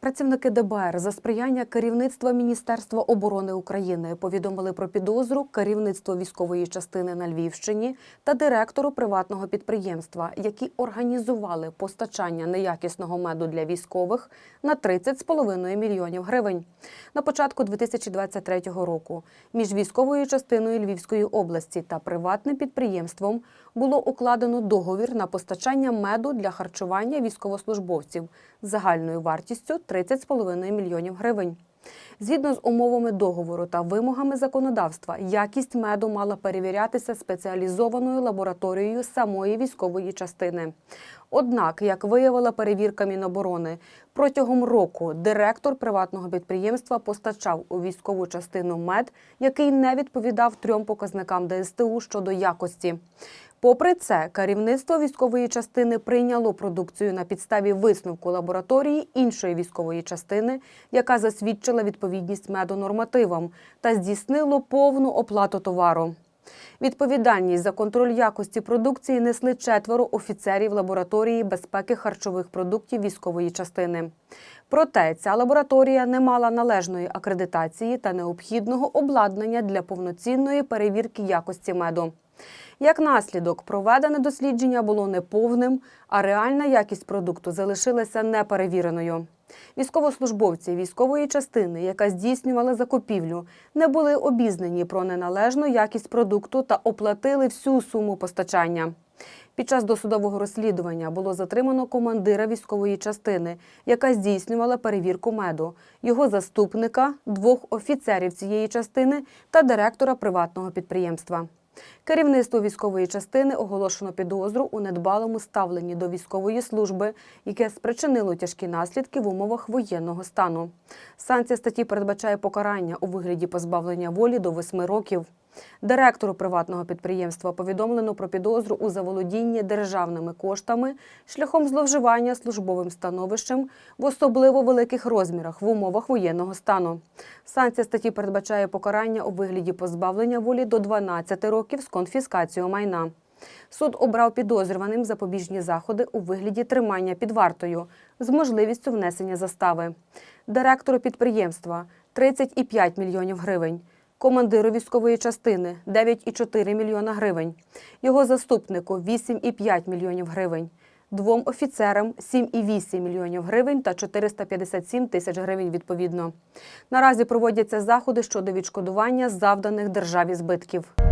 Працівники ДБР за сприяння керівництва Міністерства оборони України повідомили про підозру керівництву військової частини на Львівщині та директору приватного підприємства, які організували постачання неякісного меду для військових на 30,5 мільйонів гривень. На початку 2023 року між військовою частиною Львівської області та приватним підприємством було укладено договір на постачання меду для харчування військовослужбовців загальною вартістю 30,5 мільйонів гривень. Згідно з умовами договору та вимогами законодавства, якість меду мала перевірятися спеціалізованою лабораторією самої військової частини. Однак, як виявила перевірка Міноборони, протягом року директор приватного підприємства постачав у військову частину мед, який не відповідав трьом показникам ДСТУ щодо якості. Попри це, керівництво військової частини прийняло продукцію на підставі висновку лабораторії іншої військової частини, яка засвідчила відповідність меду нормативам та здійснило повну оплату товару. Відповідальність за контроль якості продукції несли четверо офіцерів лабораторії безпеки харчових продуктів військової частини. Проте ця лабораторія не мала належної акредитації та необхідного обладнання для повноцінної перевірки якості меду. Як наслідок, проведене дослідження було неповним, а реальна якість продукту залишилася неперевіреною. Військовослужбовці військової частини, яка здійснювала закупівлю, не були обізнані про неналежну якість продукту та оплатили всю суму постачання. Під час досудового розслідування було затримано командира військової частини, яка здійснювала перевірку меду, його заступника, двох офіцерів цієї частини та директора приватного підприємства. Керівництво військової частини оголошено підозру у недбалому ставленні до військової служби, яке спричинило тяжкі наслідки в умовах воєнного стану. Санкція статті передбачає покарання у вигляді позбавлення волі до восьми років. Директору приватного підприємства повідомлено про підозру у заволодінні державними коштами шляхом зловживання службовим становищем в особливо великих розмірах в умовах воєнного стану. Санкція статті передбачає покарання у вигляді позбавлення волі до 12 років з конфіскацією майна. Суд обрав підозрюваним запобіжні заходи у вигляді тримання під вартою з можливістю внесення застави. Директору підприємства 35 мільйонів гривень. Командиру військової частини 9,4 мільйона гривень. Його заступнику 8,5 мільйонів гривень. Двом офіцерам 7,8 мільйонів гривень та 457 тисяч гривень відповідно. Наразі проводяться заходи щодо відшкодування завданих державі збитків.